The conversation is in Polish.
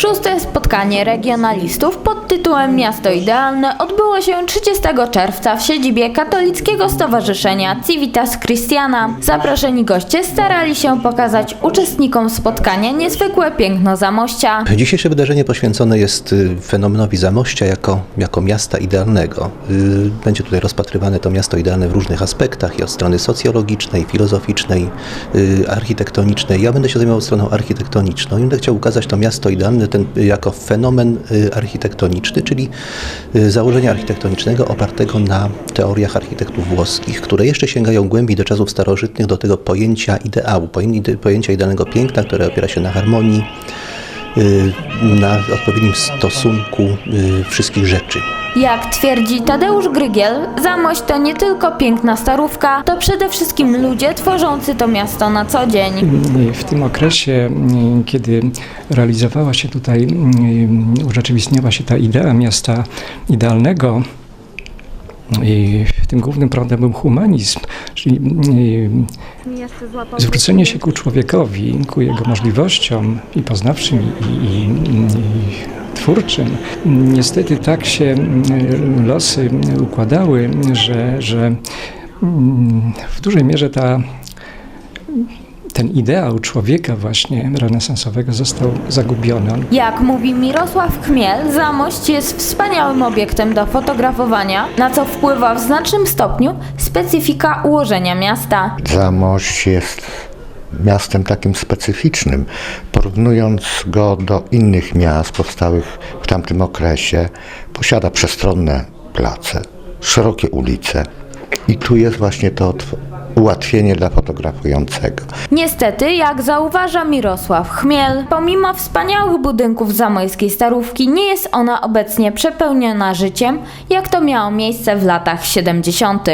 Szóste spotkanie regionalistów pod tytułem Miasto Idealne odbyło się 30 czerwca w siedzibie Katolickiego Stowarzyszenia Civitas Christiana. Zaproszeni goście starali się pokazać uczestnikom spotkania niezwykłe piękno Zamościa. Dzisiejsze wydarzenie poświęcone jest y, fenomenowi Zamościa jako, jako miasta idealnego. Y, Będzie tutaj rozpatrywane to miasto idealne w różnych aspektach i od strony socjologicznej, filozoficznej, y, architektonicznej. Ja będę się zajmował stroną architektoniczną i będę chciał ukazać to miasto idealne ten, jako fenomen y, architektoniczny, czyli y, założenia architektonicznego opartego na teoriach architektów włoskich, które jeszcze sięgają głębiej do czasów starożytnych, do tego pojęcia ideału, pojęcia, idealnego piękna, które opiera się na harmonii, na odpowiednim stosunku y, wszystkich rzeczy. Jak twierdzi Tadeusz Grygiel, Zamość to nie tylko piękna starówka, to przede wszystkim ludzie tworzący to miasto na co dzień. W tym okresie, mm, kiedy realizowała się tutaj, urzeczywistniała się ta idea miasta idealnego, tym głównym prądem był humanizm, czyli mm, zwrócenie się ku człowiekowi, ku jego możliwościom i poznawczym, i, i, i twórczym. Niestety tak się losy układały, że, że w dużej mierze ta ten ideał człowieka właśnie renesansowego został zagubiony. On Jak mówi Mirosław Chmiel, Zamość jest wspaniałym obiektem do fotografowania, na co wpływa w znacznym stopniu specyfika ułożenia miasta. Zamość jest miastem takim specyficznym. Porównując go do innych miast powstałych w tamtym okresie, posiada przestronne place, szerokie ulice. I tu jest właśnie to ułatwienie dla fotografującego. Niestety, jak zauważa Mirosław Chmiel, pomimo wspaniałych budynków zamojskiej starówki, nie jest ona obecnie przepełniona życiem, jak to miało miejsce w latach 70.